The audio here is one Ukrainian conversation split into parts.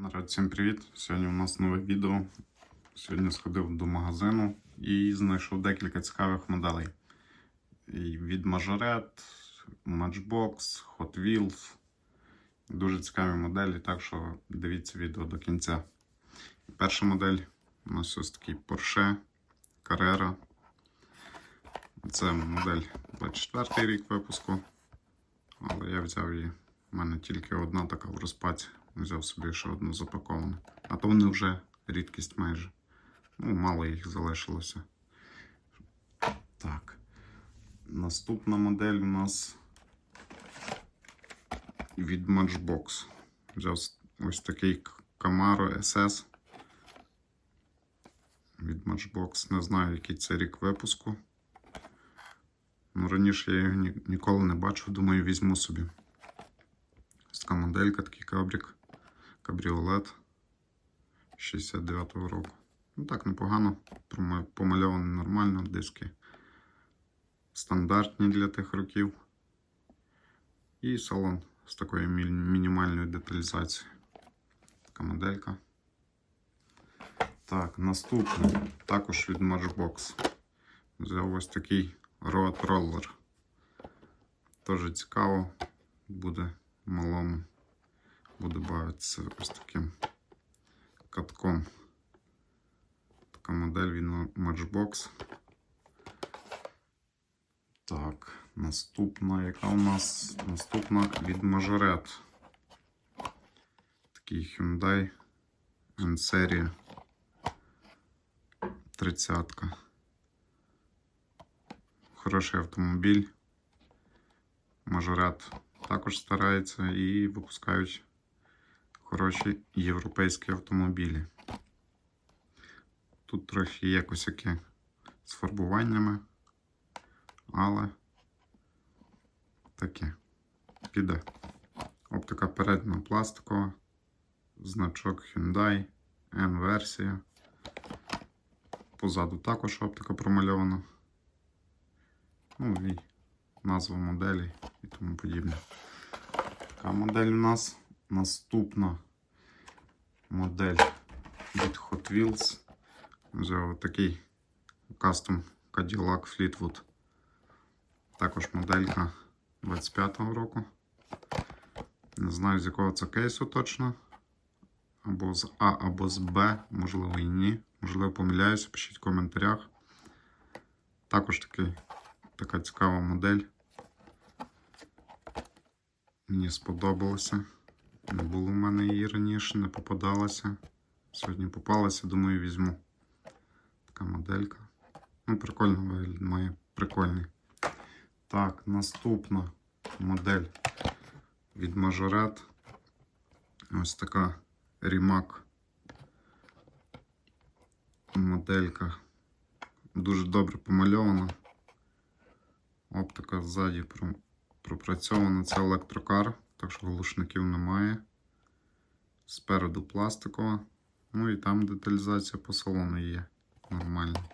Народ, всім привіт! Сьогодні у нас нове відео. Сьогодні сходив до магазину і знайшов декілька цікавих моделей. І від Majorette, Matchbox, Hot Wheels. Дуже цікаві моделі, так що дивіться відео до кінця. Перша модель у нас ось такий Porsche Carrera. Це модель 24 рік випуску. Але я взяв її. У мене тільки одна така в розпаці. Взяв собі ще одну запаковану. А то вони вже рідкість майже. Ну, мало їх залишилося. Так. Наступна модель у нас від Matchbox. Взяв ось такий Camaro SS. Від Matchbox. Не знаю, який це рік випуску. Ну, раніше я його ні- ніколи не бачив, думаю, візьму собі. Ось така моделька, такий кабрик. Кабріолет 69-го року. Ну так, непогано. Помальований нормально, диски стандартні для тих років. І салон з такою мінімальною деталізацією. Така моделька. Так, наступний також від Matchbox. Взяв ось такий Road Roller. Теж цікаво буде малому. Буду бавитися ось таким катком. Така модель від Matchbox. Так, наступна, яка у нас наступна від Majorette. Такий Hyundai N-серія 30. Хороший автомобіль. Majorette також старається і випускають хороші європейські автомобілі. Тут трохи є косяки з фарбуваннями, але таке піде. Оптика передня пластикова, значок Hyundai, N-версія. Позаду також оптика промальована. Ну і назва моделі і тому подібне. Така модель у нас наступна модель від Hot Wheels. Взяв такий кастом Cadillac Fleetwood. Також моделька 25-го року. Не знаю, з якого це кейсу точно. Або з А, або з Б, можливо і ні. Можливо, помиляюся, пишіть в коментарях. Також такий, така цікава модель. Мені сподобалося. Не було в мене її раніше, не попадалася. Сьогодні попалася, думаю, візьму. Така моделька. Ну, прикольно вигляд має. Прикольний. Так, наступна модель від Majorette. Ось така Rimac моделька. Дуже добре помальована. Оптика ззаді пропрацьована. Це електрокар, так що глушників немає. Спереду пластикова. Ну і там деталізація по салону є. Нормально.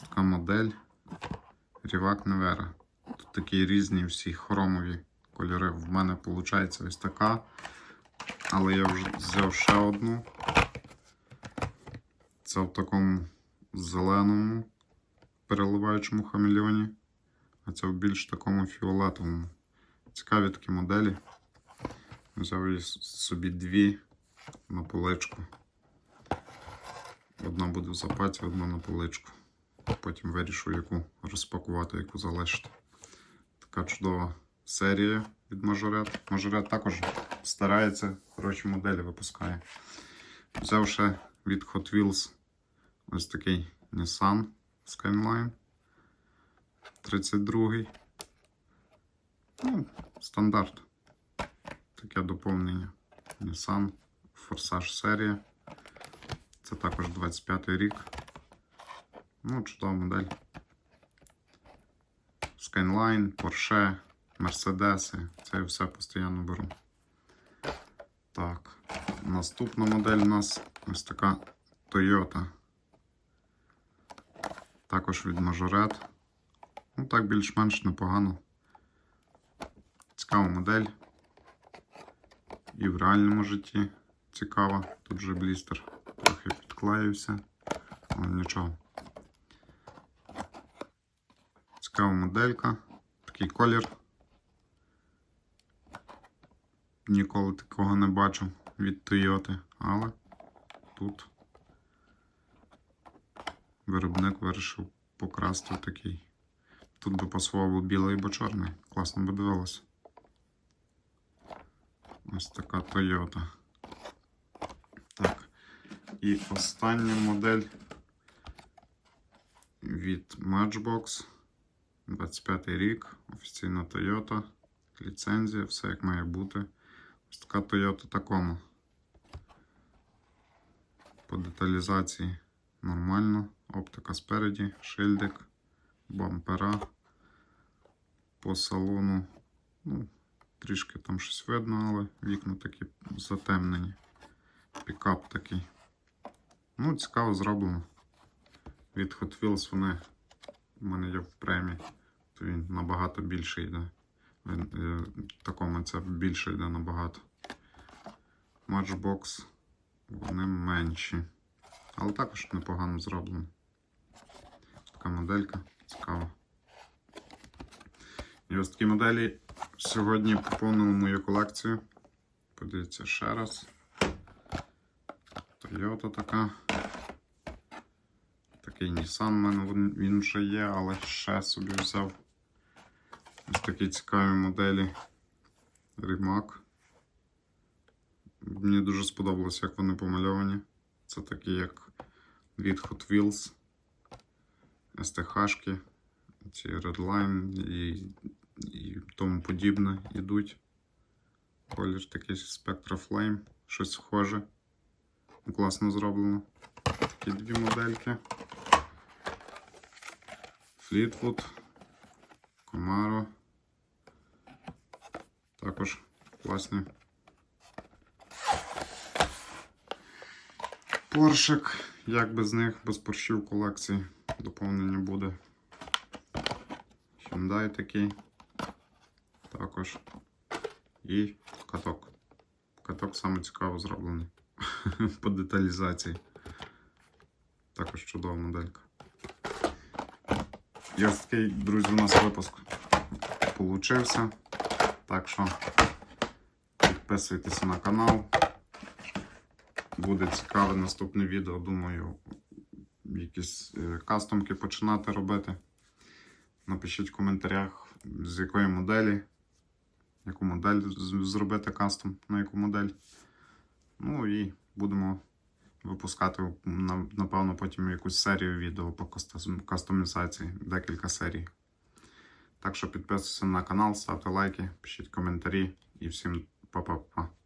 Така модель. Рівак Невера. Тут такі різні всі хромові кольори. В мене виходить ось така. Але я вже взяв ще одну. Це в такому зеленому переливаючому хамелеоні. А це в більш такому фіолетовому. Цікаві такі моделі. Взяв собі дві на поличку. Одна буде в запаті, одна на поличку. Потім вирішу, яку розпакувати, яку залишити. Така чудова серія від Majorette. Majorette також старається, хороші моделі випускає. Взяв ще від Hot Wheels ось такий Nissan Skyline 32. Стандарт. Таке доповнення. Nissan Forsage серія. Це також 25 рік. Ну, чудова модель. Skyline, Porsche, Mercedes. Це я все постійно беру. Так. Наступна модель у нас ось така Toyota. Також від Majorette. Ну, так більш-менш непогано. Цікава модель. І в реальному житті, цікава. Тут вже блістер трохи підклеївся, але нічого. Цікава моделька, такий колір. Ніколи такого не бачив від Toyota, але тут виробник вирішив покрасти такий. Тут би пасував білий або чорний. Класно би дивилося. Ось така Toyota. Так. І остання модель від Matchbox. 25 рік. Офіційна Toyota. Ліцензія, все як має бути. Ось така Toyota Tacoma. По деталізації нормально. Оптика спереді, шильдик, бампера. По салону. Ну, трішки там щось видно, але вікна такі затемнені. Пікап такий. Ну, цікаво зроблено. Від Hot Wheels вони в мене є в премії. То він набагато більше йде. Він, е, такому це більше йде набагато. Matchbox вони менші. Але також непогано зроблено. Така моделька цікава. І ось такі моделі сьогодні поповнили мою колекцію. Подивіться ще раз. Toyota така. Такий Nissan в мене він- вже є, але ще собі взяв. Ось такі цікаві моделі. Rimac. Мені дуже сподобалось, як вони помальовані. Це такі, як від Hot Wheels, STH, ці Redline і, і тому подібне йдуть. Колір такий Spectra Flame, щось схоже. Класно зроблено. Такі дві модельки. Fleetwood, Camaro. Також класні. Поршик, як без них, без поршів колекції доповнення буде. Hyundai такий. Також. І каток. Каток саме цікаво зроблений. По деталізації. Також чудова моделька. Ось такий, друзі, у нас випуск получився. Так що підписуйтесь на канал. Буде цікаве наступне відео. Думаю, якісь е, кастомки починати робити. Напишіть в коментарях, з якої моделі, яку модель зробити кастом, на яку модель. Ну і будемо випускати, напевно, потім якусь серію відео по кастомізації, декілька серій. Так що підписуйтесь на канал, ставте лайки, пишіть коментарі і всім па-па-па.